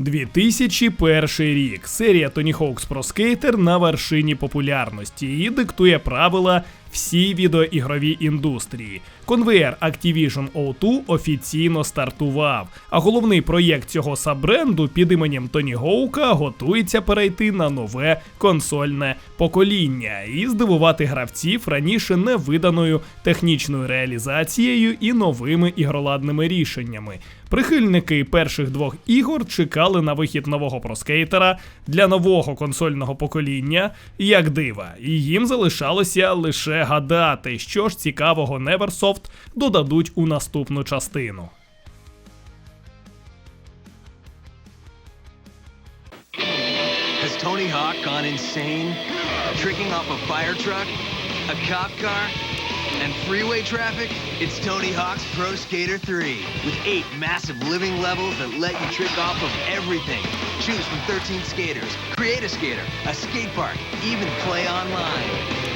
2001 рік. Серія Tony Hawk's Pro Skater на вершині популярності і диктує правила всій відеоігровій індустрії. Конвеєр Activision O2 офіційно стартував, а головний проєкт цього саббренду під іменем Тоні Гоука готується перейти на нове консольне покоління і здивувати гравців раніше невиданою технічною реалізацією і новими ігроладними рішеннями. Прихильники перших двох ігор чекали на вихід нового проскейтера для нового консольного покоління як дива, і їм залишалося лише гадати, що ж цікавого Neversoft додадуть у наступну частину. Has Tony Hawk gone insane? Tricking off a fire truck, a cop car, and freeway traffic? It's Tony Hawk's Pro Skater 3 with eight massive living levels that let you trick off of everything. Choose from 13 skaters, create a skater, a skate park, even play online.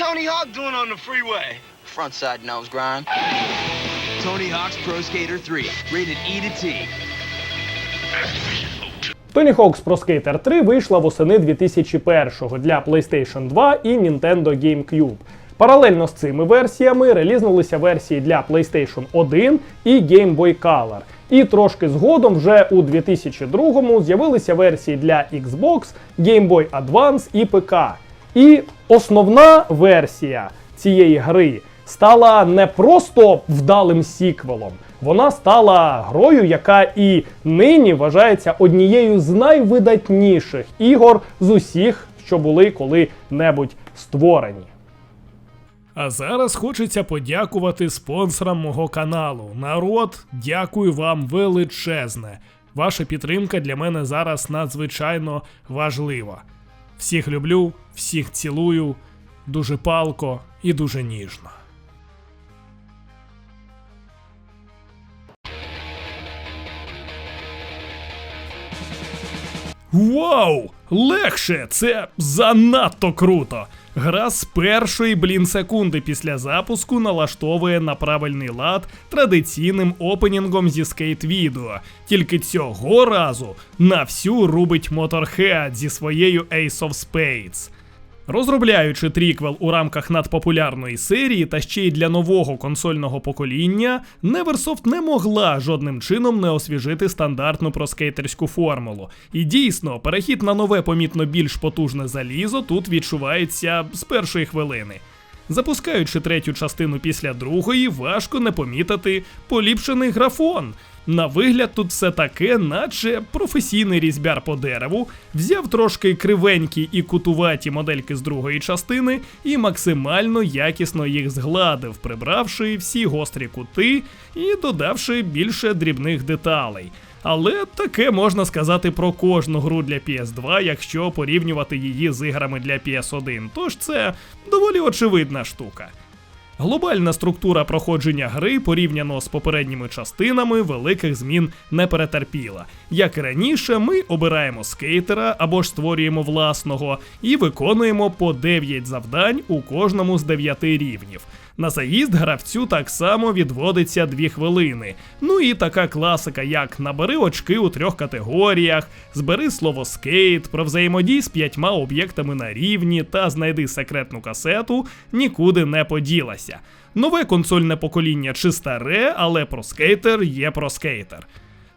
Tony Hawk doing on the freeway? Frontside nose grind. Tony Hawk's Pro Skater 3, rated E to T. Tony Hawk's Pro Skater 3 вийшла восени 2001-го для PlayStation 2 і Nintendo GameCube. Паралельно з цими версіями релізнулися версії для PlayStation 1 і Game Boy Color. І трошки згодом, вже у 2002-му, з'явилися версії для Xbox, Game Boy Advance і ПК. І основна версія цієї гри стала не просто вдалим сіквелом, вона стала грою, яка і нині вважається однією з найвидатніших ігор з усіх, що були коли-небудь створені. А зараз хочеться подякувати спонсорам мого каналу. Народ, дякую вам величезне. Ваша підтримка для мене зараз надзвичайно важлива. Всіх люблю, всіх цілую, дуже палко і дуже ніжно. Вау! Легше! Це занадто круто! Гра з першої блін секунди після запуску налаштовує на правильний лад традиційним опенінгом зі скейт відео. Тільки цього разу на всю рубить Motorhead зі своєю Ace of Spades. Розробляючи тріквел у рамках надпопулярної серії та ще й для нового консольного покоління, Neversoft не могла жодним чином не освіжити стандартну проскейтерську формулу. І дійсно, перехід на нове помітно більш потужне залізо тут відчувається з першої хвилини. Запускаючи третю частину після другої, важко не помітити поліпшений графон. На вигляд тут все таке, наче професійний різьбяр по дереву, взяв трошки кривенькі і кутуваті модельки з другої частини і максимально якісно їх згладив, прибравши всі гострі кути і додавши більше дрібних деталей. Але таке можна сказати про кожну гру для PS2, якщо порівнювати її з іграми для PS1, тож це доволі очевидна штука. Глобальна структура проходження гри порівняно з попередніми частинами великих змін не перетерпіла. Як і раніше, ми обираємо скейтера або ж створюємо власного і виконуємо по 9 завдань у кожному з 9 рівнів. На заїзд гравцю так само відводиться 2 хвилини. Ну і така класика, як набери очки у трьох категоріях, збери слово скейт, про взаємодій з п'ятьма об'єктами на рівні та знайди секретну касету, нікуди не поділася. Нове консольне покоління чи старе, але про скейтер є про скейтер.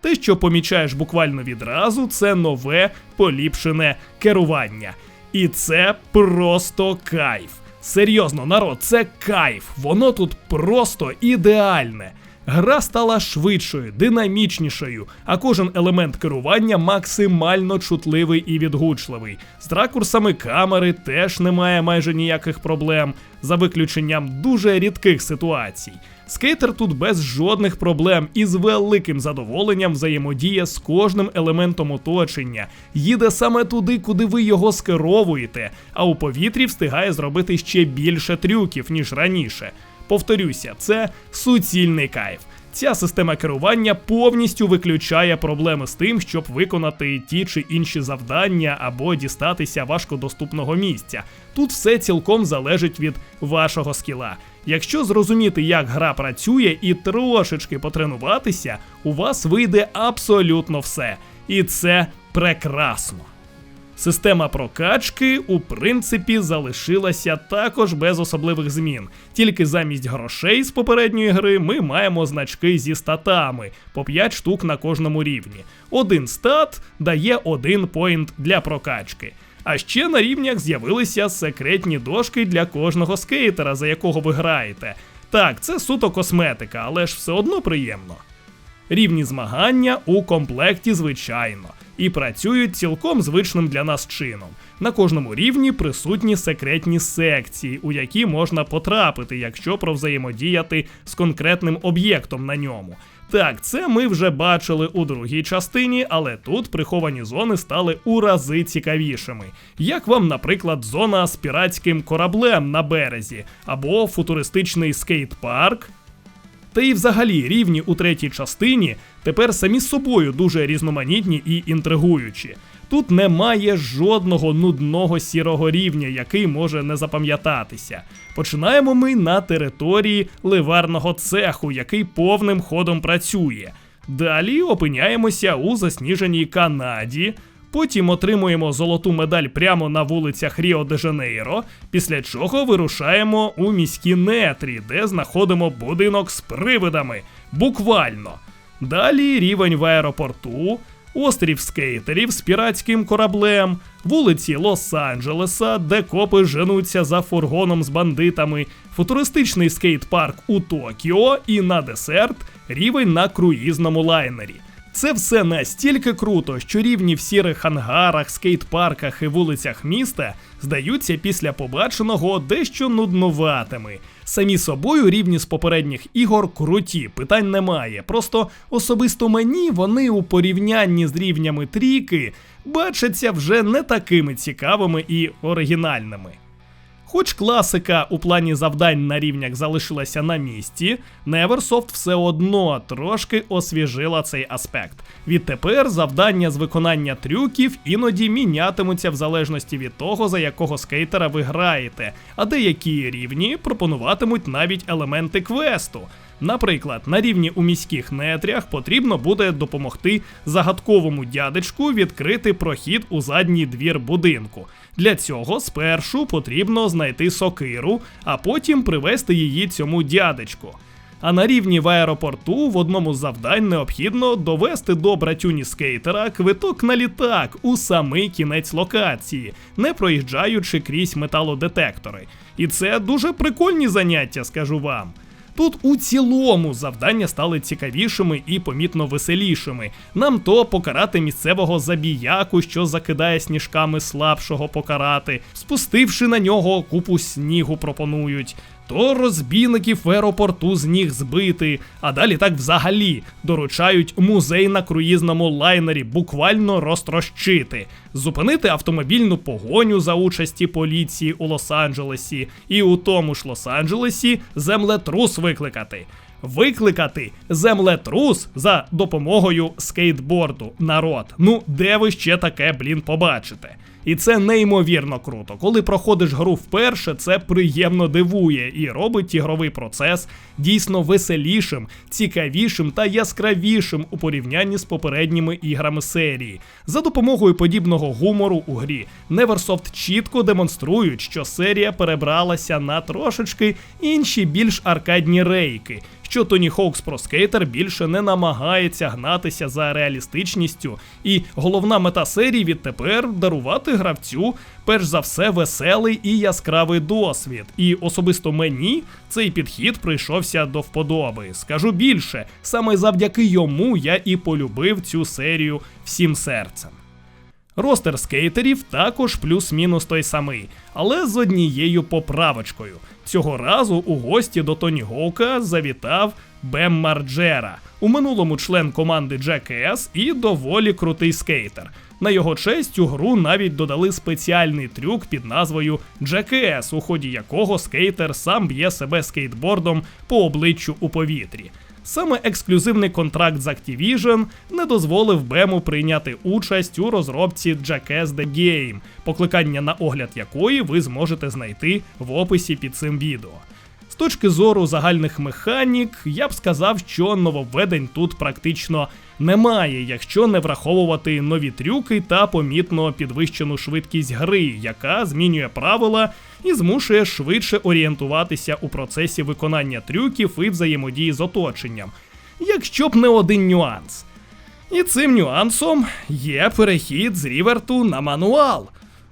Те, що помічаєш буквально відразу, це нове поліпшене керування. І це просто кайф. Серйозно, народ, це кайф. Воно тут просто ідеальне. Гра стала швидшою, динамічнішою, а кожен елемент керування максимально чутливий і відгучливий. З ракурсами камери теж немає майже ніяких проблем, за виключенням дуже рідких ситуацій. Скейтер тут без жодних проблем і з великим задоволенням взаємодіє з кожним елементом оточення, їде саме туди, куди ви його скеровуєте, а у повітрі встигає зробити ще більше трюків, ніж раніше. Повторюся, це суцільний кайф. Ця система керування повністю виключає проблеми з тим, щоб виконати ті чи інші завдання або дістатися важкодоступного місця. Тут все цілком залежить від вашого скіла. Якщо зрозуміти, як гра працює і трошечки потренуватися, у вас вийде абсолютно все. І це прекрасно. Система прокачки, у принципі, залишилася також без особливих змін. Тільки замість грошей з попередньої гри ми маємо значки зі статами по 5 штук на кожному рівні. Один стат дає один поінт для прокачки. А ще на рівнях з'явилися секретні дошки для кожного скейтера, за якого ви граєте. Так, це суто косметика, але ж все одно приємно. Рівні змагання у комплекті, звичайно, і працюють цілком звичним для нас чином. На кожному рівні присутні секретні секції, у які можна потрапити, якщо провзаємодіяти з конкретним об'єктом на ньому. Так, це ми вже бачили у другій частині, але тут приховані зони стали у рази цікавішими. Як вам, наприклад, зона з піратським кораблем на березі, або футуристичний скейт-парк, та і взагалі рівні у третій частині тепер самі з собою дуже різноманітні і інтригуючі. Тут немає жодного нудного сірого рівня, який може не запам'ятатися. Починаємо ми на території ливарного цеху, який повним ходом працює. Далі опиняємося у засніженій Канаді. Потім отримуємо золоту медаль прямо на вулицях Ріо де Жанейро, після чого вирушаємо у міські нетрі, де знаходимо будинок з привидами. Буквально. Далі рівень в аеропорту, острів скейтерів з піратським кораблем, вулиці Лос-Анджелеса, де копи женуться за фургоном з бандитами, футуристичний скейт-парк у Токіо і на десерт рівень на круїзному лайнері. Це все настільки круто, що рівні в сірих ангарах, скейт-парках і вулицях міста здаються після побаченого дещо нуднуватими. Самі собою рівні з попередніх ігор круті, питань немає. Просто особисто мені вони у порівнянні з рівнями трійки бачаться вже не такими цікавими і оригінальними. Хоч класика у плані завдань на рівнях залишилася на місці, Neversoft все одно трошки освіжила цей аспект. Відтепер завдання з виконання трюків іноді мінятимуться в залежності від того, за якого скейтера ви граєте, а деякі рівні пропонуватимуть навіть елементи квесту. Наприклад, на рівні у міських нетрях потрібно буде допомогти загадковому дядечку відкрити прохід у задній двір будинку. Для цього спершу потрібно знайти сокиру, а потім привести її цьому дядечку. А на рівні в аеропорту в одному з завдань необхідно довести до братюні скейтера квиток на літак у самий кінець локації, не проїжджаючи крізь металодетектори. І це дуже прикольні заняття, скажу вам. Тут у цілому завдання стали цікавішими і помітно веселішими. Нам то покарати місцевого забіяку, що закидає сніжками слабшого покарати, спустивши на нього купу снігу, пропонують. То розбійників в аеропорту з ніг збити, а далі так взагалі доручають музей на круїзному лайнері буквально розтрощити, зупинити автомобільну погоню за участі поліції у Лос-Анджелесі і у тому ж Лос-Анджелесі землетрус викликати. Викликати землетрус за допомогою скейтборду. Народ. Ну де ви ще таке, блін, побачите? І це неймовірно круто. Коли проходиш гру вперше, це приємно дивує і робить ігровий процес дійсно веселішим, цікавішим та яскравішим у порівнянні з попередніми іграми серії. За допомогою подібного гумору у грі Neversoft чітко демонструють, що серія перебралася на трошечки інші більш аркадні рейки. Що Тоні Хоукс Pro Skater більше не намагається гнатися за реалістичністю, і головна мета серії відтепер дарувати гравцю перш за все веселий і яскравий досвід. І особисто мені цей підхід прийшовся до вподоби. Скажу більше, саме завдяки йому я і полюбив цю серію всім серцем. Ростер скейтерів також плюс-мінус той самий, але з однією поправочкою. Цього разу у гості до Тоні Гоука завітав Бем Марджера, у минулому член команди Jackass і доволі крутий скейтер. На його честь у гру навіть додали спеціальний трюк під назвою Jackass, у ході якого скейтер сам б'є себе скейтбордом по обличчю у повітрі. Саме ексклюзивний контракт з Activision не дозволив Бему прийняти участь у розробці Jackass The Game, покликання на огляд якої ви зможете знайти в описі під цим відео. Точки зору загальних механік, я б сказав, що нововведень тут практично немає, якщо не враховувати нові трюки та помітно підвищену швидкість гри, яка змінює правила і змушує швидше орієнтуватися у процесі виконання трюків і взаємодії з оточенням, якщо б не один нюанс. І цим нюансом є перехід з ріверту на мануал.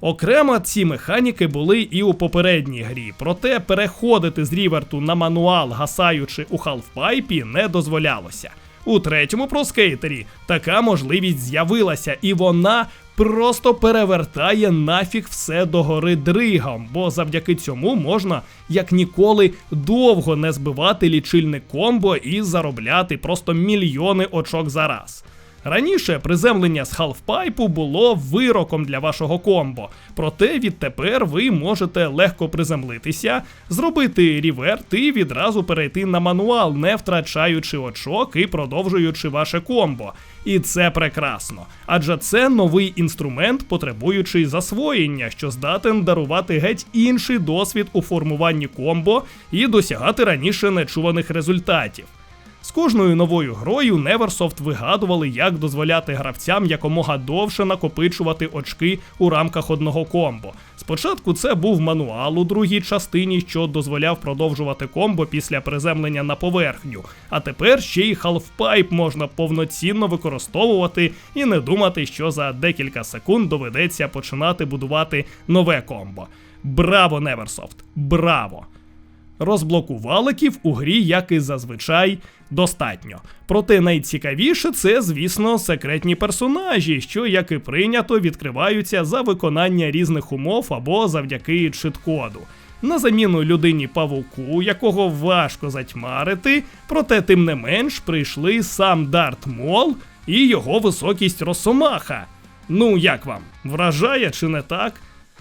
Окремо ці механіки були і у попередній грі, проте переходити з ріверту на мануал, гасаючи у халфпайпі, не дозволялося. У третьому проскейтері така можливість з'явилася, і вона просто перевертає нафіг все догори дригом, бо завдяки цьому можна як ніколи довго не збивати лічильник комбо і заробляти просто мільйони очок за раз. Раніше приземлення з халфпайпу було вироком для вашого комбо, проте відтепер ви можете легко приземлитися, зробити ріверт і відразу перейти на мануал, не втрачаючи очок і продовжуючи ваше комбо. І це прекрасно, адже це новий інструмент, потребуючий засвоєння, що здатен дарувати геть інший досвід у формуванні комбо і досягати раніше нечуваних результатів. З кожною новою грою Neversoft вигадували, як дозволяти гравцям якомога довше накопичувати очки у рамках одного комбо. Спочатку це був мануал у другій частині, що дозволяв продовжувати комбо після приземлення на поверхню. А тепер ще й халфпайп можна повноцінно використовувати і не думати, що за декілька секунд доведеться починати будувати нове комбо. Браво, Neversoft! Браво! Розблокуваликів у грі, як і зазвичай, достатньо. Проте найцікавіше це, звісно, секретні персонажі, що, як і прийнято, відкриваються за виконання різних умов або завдяки чит-коду. На заміну людині павуку, якого важко затьмарити, проте тим не менш прийшли сам Дарт Мол і його високість Росомаха. Ну як вам, вражає чи не так?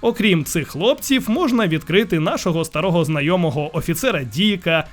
Окрім цих хлопців, можна відкрити нашого старого знайомого офіцера Діка,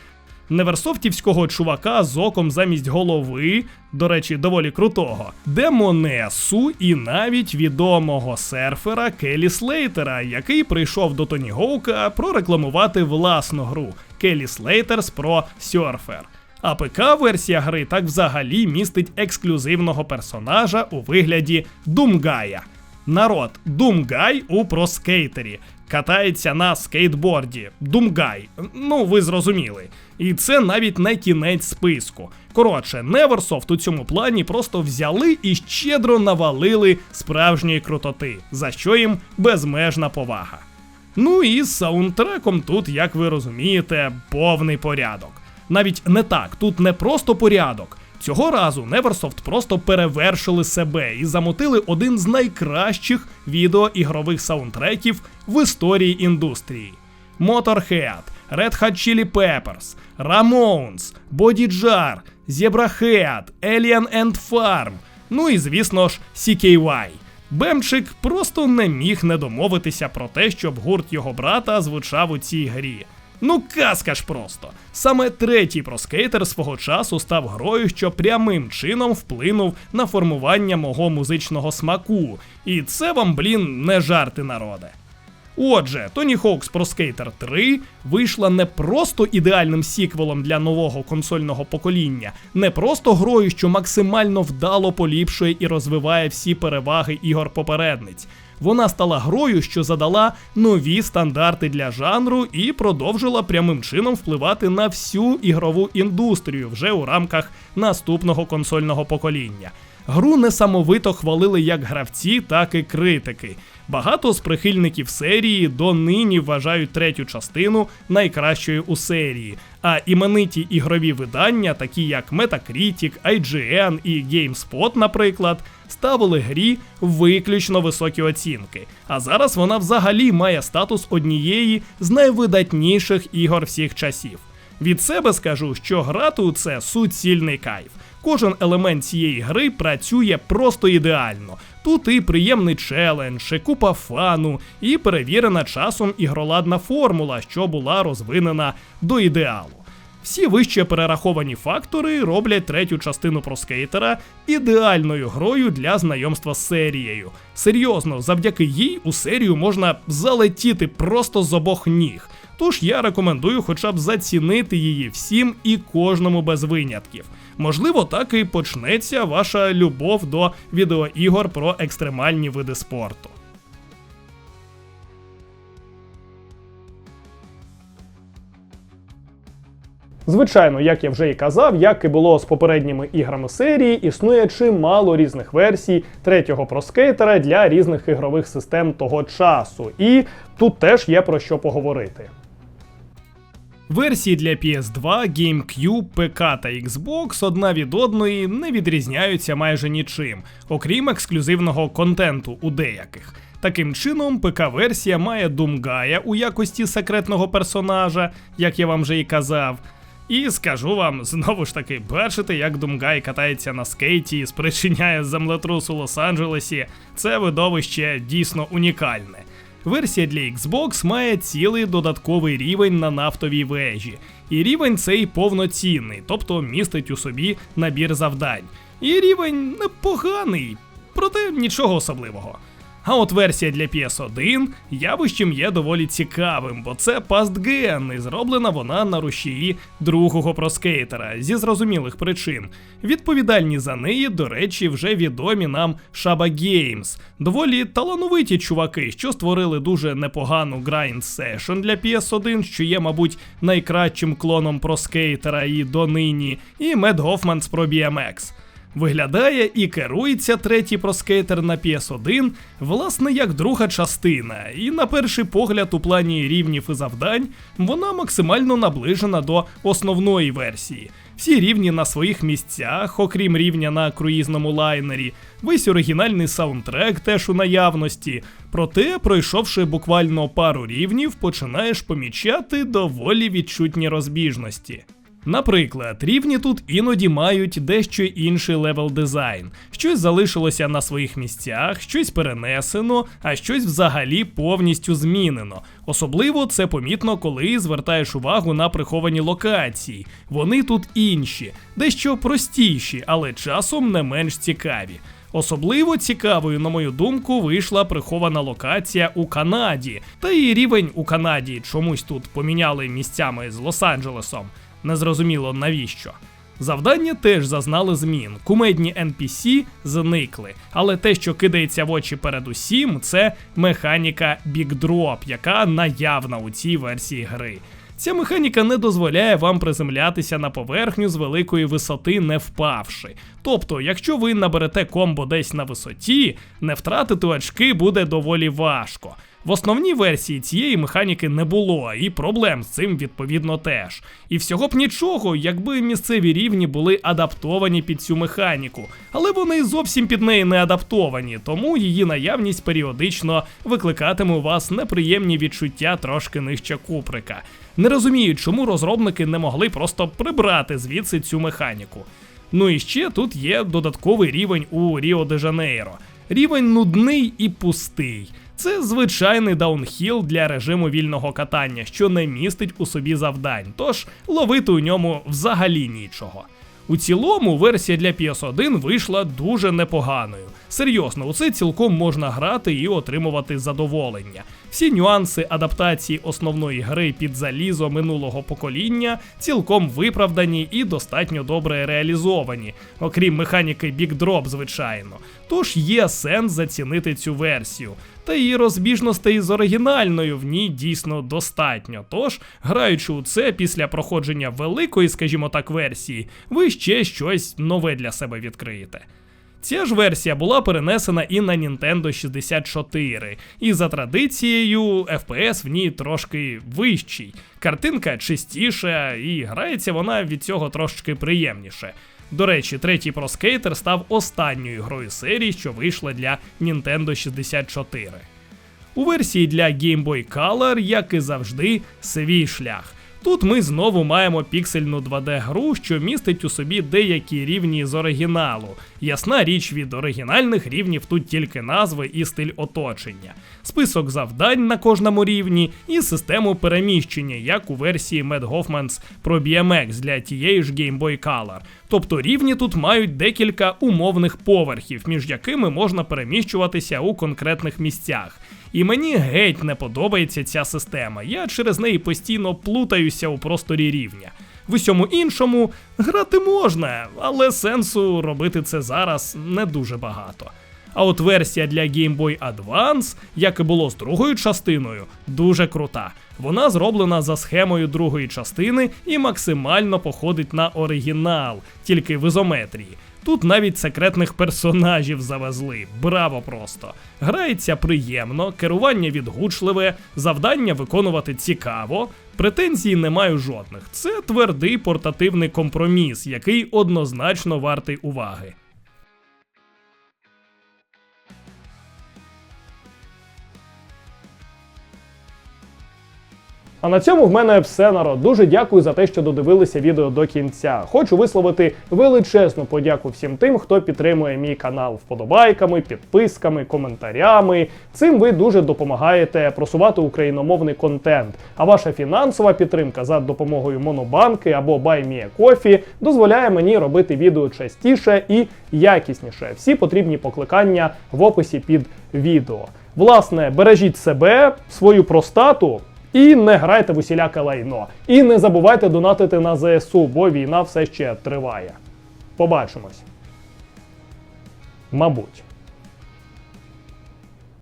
неверсофтівського чувака з оком замість голови, до речі, доволі крутого, Демонесу і навіть відомого серфера Келі Слейтера, який прийшов до Тоні Гоука прорекламувати власну гру Келі Слейтерс Pro Surfer. А ПК-версія гри так взагалі містить ексклюзивного персонажа у вигляді Думгая. Народ, Думгай у проскейтері. Катається на скейтборді. Думгай. Ну, ви зрозуміли. І це навіть не кінець списку. Коротше, Neversoft у цьому плані просто взяли і щедро навалили справжньої крутоти, за що їм безмежна повага. Ну і з саундтреком тут, як ви розумієте, повний порядок. Навіть не так, тут не просто порядок. Цього разу Neversoft просто перевершили себе і замотили один з найкращих відеоігрових саундтреків в історії індустрії: Motorhead, Red Hot Chili Peppers, Ramones, Body Jar, Zebrahead, Alien and Farm, ну і звісно ж CKY. Бемчик просто не міг не домовитися про те, щоб гурт його брата звучав у цій грі. Ну, казка ж просто. Саме третій проскейтер свого часу став грою, що прямим чином вплинув на формування мого музичного смаку. І це вам, блін, не жарти народе. Отже, Tony Hawk's Pro Skater 3 вийшла не просто ідеальним сіквелом для нового консольного покоління, не просто грою, що максимально вдало поліпшує і розвиває всі переваги ігор попередниць. Вона стала грою, що задала нові стандарти для жанру і продовжила прямим чином впливати на всю ігрову індустрію вже у рамках наступного консольного покоління. Гру несамовито хвалили як гравці, так і критики. Багато з прихильників серії донині вважають третю частину найкращою у серії. А імениті ігрові видання, такі як Metacritic, IGN і GameSpot, наприклад, ставили грі виключно високі оцінки. А зараз вона взагалі має статус однієї з найвидатніших ігор всіх часів. Від себе скажу, що грати у це суцільний кайф. Кожен елемент цієї гри працює просто ідеально. Тут і приємний челендж, і купа фану, і перевірена часом ігроладна формула, що була розвинена до ідеалу. Всі вище перераховані фактори роблять третю частину про скейтера ідеальною грою для знайомства з серією. Серйозно, завдяки їй у серію можна залетіти просто з обох ніг. Тож я рекомендую хоча б зацінити її всім і кожному без винятків. Можливо, так і почнеться ваша любов до відеоігор про екстремальні види спорту. Звичайно, як я вже і казав, як і було з попередніми іграми серії, існує чимало різних версій третього проскейтера для різних ігрових систем того часу. І тут теж є про що поговорити. Версії для PS2, GameCube, ПК та Xbox одна від одної не відрізняються майже нічим, окрім ексклюзивного контенту у деяких. Таким чином, ПК-версія має Думгая у якості секретного персонажа, як я вам вже і казав. І скажу вам знову ж таки, бачите, як Думгай катається на скейті і спричиняє землетрус у Лос-Анджелесі. Це видовище дійсно унікальне. Версія для Xbox має цілий додатковий рівень на нафтовій вежі, і рівень цей повноцінний, тобто містить у собі набір завдань. І рівень непоганий, проте нічого особливого. А от версія для PS1 явищем є доволі цікавим, бо це пастген, і зроблена вона на рушії другого проскейтера зі зрозумілих причин. Відповідальні за неї, до речі, вже відомі нам Shaba Games. Доволі талановиті чуваки, що створили дуже непогану Grind Session для PS1, що є, мабуть, найкращим клоном проскейтера і донині, і Мед Гофман про BMX. Виглядає і керується третій проскейтер на PS1, власне, як друга частина, і на перший погляд, у плані рівнів і завдань, вона максимально наближена до основної версії. Всі рівні на своїх місцях, окрім рівня на круїзному лайнері, весь оригінальний саундтрек теж у наявності. Проте, пройшовши буквально пару рівнів, починаєш помічати доволі відчутні розбіжності. Наприклад, рівні тут іноді мають дещо інший левел дизайн. Щось залишилося на своїх місцях, щось перенесено, а щось взагалі повністю змінено. Особливо це помітно, коли звертаєш увагу на приховані локації. Вони тут інші, дещо простіші, але часом не менш цікаві. Особливо цікавою, на мою думку, вийшла прихована локація у Канаді, та і рівень у Канаді чомусь тут поміняли місцями з Лос-Анджелесом. Незрозуміло навіщо. Завдання теж зазнали змін. Кумедні NPC зникли, але те, що кидається в очі перед усім, це механіка Drop, яка наявна у цій версії гри. Ця механіка не дозволяє вам приземлятися на поверхню з великої висоти, не впавши. Тобто, якщо ви наберете комбо десь на висоті, не втратити очки буде доволі важко. В основній версії цієї механіки не було, і проблем з цим відповідно теж. І всього б нічого, якби місцеві рівні були адаптовані під цю механіку, але вони зовсім під неї не адаптовані, тому її наявність періодично викликатиме у вас неприємні відчуття трошки нижче куприка. Не розумію, чому розробники не могли просто прибрати звідси цю механіку. Ну і ще тут є додатковий рівень у Ріо де Жанейро. Рівень нудний і пустий. Це звичайний даунхіл для режиму вільного катання, що не містить у собі завдань, тож ловити у ньому взагалі нічого. У цілому версія для PS1 вийшла дуже непоганою. Серйозно, у це цілком можна грати і отримувати задоволення. Всі нюанси адаптації основної гри під залізо минулого покоління цілком виправдані і достатньо добре реалізовані, окрім механіки Drop, звичайно. Тож є сенс зацінити цю версію. Та її розбіжностей з оригінальною в ній дійсно достатньо. Тож, граючи у це після проходження великої, скажімо так, версії, ви ще щось нове для себе відкриєте. Ця ж версія була перенесена і на Nintendo 64, і за традицією FPS в ній трошки вищий. Картинка чистіша, і грається вона від цього трошки приємніше. До речі, третій Pro Skater став останньою грою серії, що вийшла для Nintendo 64. У версії для Game Boy Color, як і завжди, свій шлях. Тут ми знову маємо піксельну 2D гру, що містить у собі деякі рівні з оригіналу, Ясна річ від оригінальних рівнів тут тільки назви і стиль оточення, список завдань на кожному рівні і систему переміщення, як у версії Mad Hoffmans про BMX для тієї ж Game Boy Color. Тобто рівні тут мають декілька умовних поверхів, між якими можна переміщуватися у конкретних місцях. І мені геть не подобається ця система. Я через неї постійно плутаюся у просторі рівня. В усьому іншому грати можна, але сенсу робити це зараз не дуже багато. А от версія для Game Boy Advance, як і було з другою частиною, дуже крута. Вона зроблена за схемою другої частини і максимально походить на оригінал, тільки в ізометрії. Тут навіть секретних персонажів завезли. Браво просто! Грається приємно, керування відгучливе, завдання виконувати цікаво. Претензій не маю жодних. Це твердий портативний компроміс, який однозначно вартий уваги. А на цьому в мене все народ. Дуже дякую за те, що додивилися відео до кінця. Хочу висловити величезну подяку всім тим, хто підтримує мій канал вподобайками, підписками, коментарями. Цим ви дуже допомагаєте просувати україномовний контент. А ваша фінансова підтримка за допомогою Монобанки або BuyMeACoffee дозволяє мені робити відео частіше і якісніше. Всі потрібні покликання в описі під відео. Власне, бережіть себе, свою простату. І не грайте в усіляке лайно. І не забувайте донатити на ЗСУ, бо війна все ще триває. Побачимось. Мабуть.